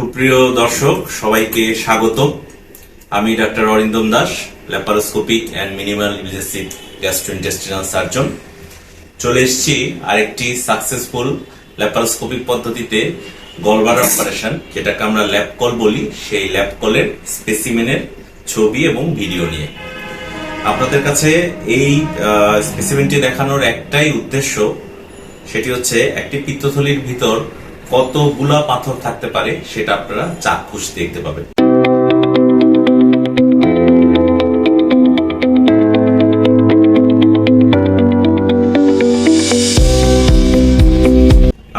সুপ্রিয় দর্শক, সবাইকে স্বাগত। আমি doctor Arindam Das laparoscopic and minimal invasive gastrointestinal surgeon চলে এসেছি আরেকটি সাকসেসফুল ল্যাপারোস্কোপিক পদ্ধতিতে গলবার অপারেশন যেটাকে আমরা ল্যাব কল বলি। সেই ল্যাব কলের স্পেসিমেনের ছবি এবং ভিডিও নিয়ে। আপনাদের কাছে এই স্পেসিমেনটি দেখানোর একটাই উদ্দেশ্য, সেটি হচ্ছে একটি পিত্তথলির ভিতর কতগুলা পাথর থাকতে পারে সেটা আপনারা চাক্ষুষ দেখতে পাবেন।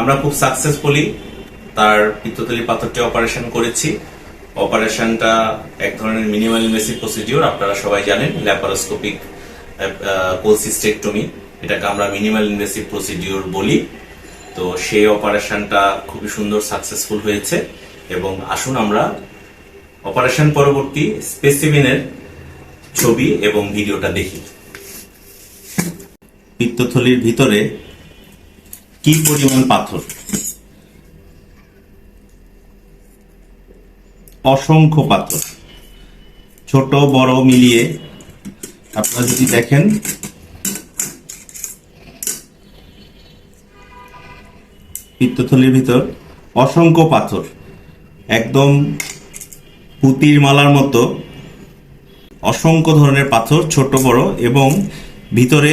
আমরা খুব সাকসেসফুলি তার পিত্তথলি পাথরটি অপারেশন করেছি। অপারেশনটা এক ধরনের মিনিমাল ইনভেসিভ প্রসিডিওর আপনারা সবাই জানেন ল্যাপারোস্কোপিক কোলসিস্টেকটমি এটাকে আমরা মিনিমাল ইনভেসিভ প্রসিডিওর বলি। তো সেই অপারেশনটা খুবই সুন্দর সাকসেসফুল হয়েছে এবং আসুন আমরা অপারেশন পরবর্তী স্পেসিমেনের ছবি এবং ভিডিওটা দেখি। পিত্তথলির ভিতরে কি পরিমাণ পাথর? অসংখ্য পাথর। ছোট, বড় মিলিয়ে আপনারা যদি দেখেন পিত্তথলির ভিতর অসংখ্য পাথর। একদম পুতির মালার মতো অসংখ্য ধরনের পাথর, ছোট, বড় এবং ভিতরে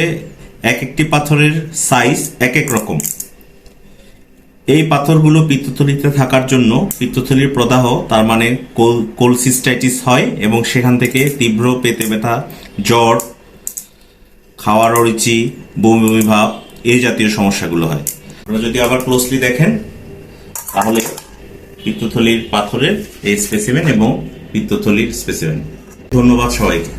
এক একটি পাথরের সাইজ এক এক রকম। এই পাথরগুলো পিত্তথলিতে থাকার জন্য পিত্তথলির প্রদাহ, তার মানে কোল, কোলসিস্টাইটিস হয় এবং সেখান থেকে তীব্র পেতে ব্যথা, জ্বর, খাওয়ার অরুচি, বমি বমি ভাব, এই জাতীয় সমস্যাগুলো হয়। আপনারা যদি আবার ক্লোজলি দেখেন, তাহলে পিত্তথলির পাথরের এই স্পেসিমেন এবং পিত্তথলির স্পেসিমেন ধন্যবাদ সবাইকে।